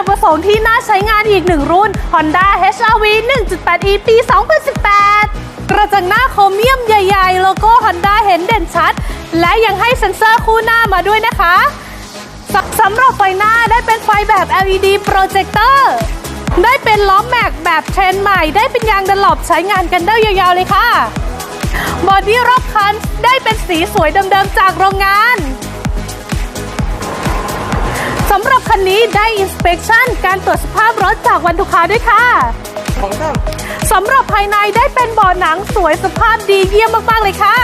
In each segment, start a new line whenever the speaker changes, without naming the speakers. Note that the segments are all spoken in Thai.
กประสงค์ที่น่าใช้งานอีกหนึ่งรุ่น Honda HR-V 1.8e ปี 2018 กระจังหน้าโครเมียมใหญ่ๆ โลโก้ Honda เห็นเด่นชัด และยังให้เซ็นเซอร์คู่หน้ามาด้วยนะคะสสำหรับไฟหน้าได้เป็นไฟแบบ LED โปรเจคเตอร์ได้เป็นล้อแม็กแบบเทรนใหม่ ได้เป็นยางดันหลบใช้งานกันได้ยาวๆเลยค่ะ บอดี้รอบคันได้เป็นสีสวยเดิมๆจากโรงงาน สำหรับคันนี้ได้อินสเป t ชันการตรวจสภาพรถจากวันทุกคาด้วยค่ะ
ของท่าน
สำหรับภายในได้เป็นเบาะหนังสวยสภาพดีเยี่ยมมาก ๆ เลยค่ะ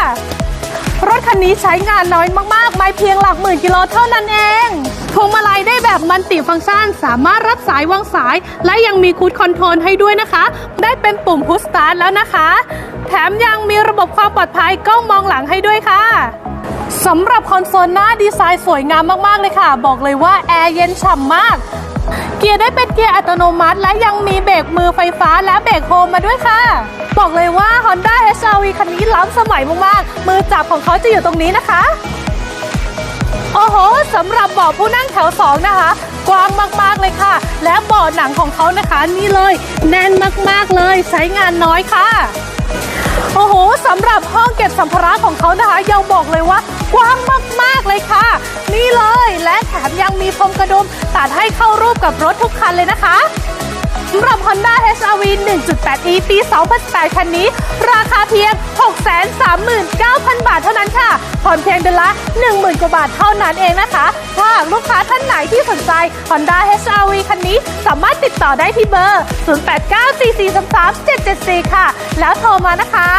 รถคันนี้ใช้งานน้อยมาก ๆ ไม่เพียงหลักหมื่นกิโลเท่านั้นเองพวงมาลัยได้ แบบมันติฟังก์ชัน สามารถรับสายวางสาย และยังมีคูดคอนโทรลให้ด้วยนะคะ ได้เป็นปุ่มพุชสตาร์ทแล้วนะคะ แถมยังมีระบบความปลอดภัยกล้องมองหลังให้ด้วยค่ะสำหรับคอนโซลหน้าดีไซน์สวยงามมากๆเลยค่ะ บอกเลยว่าแอร์เย็นฉ่ำมาก เกียร์ได้เป็นเกียร์อัตโนมัติ และยังมีเบรกมือไฟฟ้าและเบรกโฮมมาด้วยค่ะ บอกเลยว่า Honda HR-V คันนี้ล้ำสมัยมากๆ มือจับของเขาจะอยู่ตรงนี้นะคะ โอ้โหสำหรับเบาะผู้นั่งแถว2นะคะ กว้างมากๆเลยค่ะ และเบาะหนังของเขานะคะนี่เลย แน่นมากๆเลยใช้งานน้อยค่ะโอ้โหสำหรับห้องเก็บสัมภาระของเขานะคะยังบอกเลยว่ากว้างมากๆเลยค่ะ นี่เลยและแถมยังมีพรมกระดุมตัดให้เข้ารูปกับรถทุกคันเลยนะคะำหรับ Honda HR-V 1.8e ปี 2018คันนี้ ราคาเพียง 639,000 บาทเท่านั้นค่ะ ผ่อนเพียงเดือนละ 10,000 กว่าบาทเท่านั้นเองนะคะ ถ้าหากลูกค้าท่านไหนที่สนใจ Honda HR-V คันนี้ สามารถติดต่อได้ที่เบอร์ 0894433774 ค่ะ แล้วโทรมานะคะ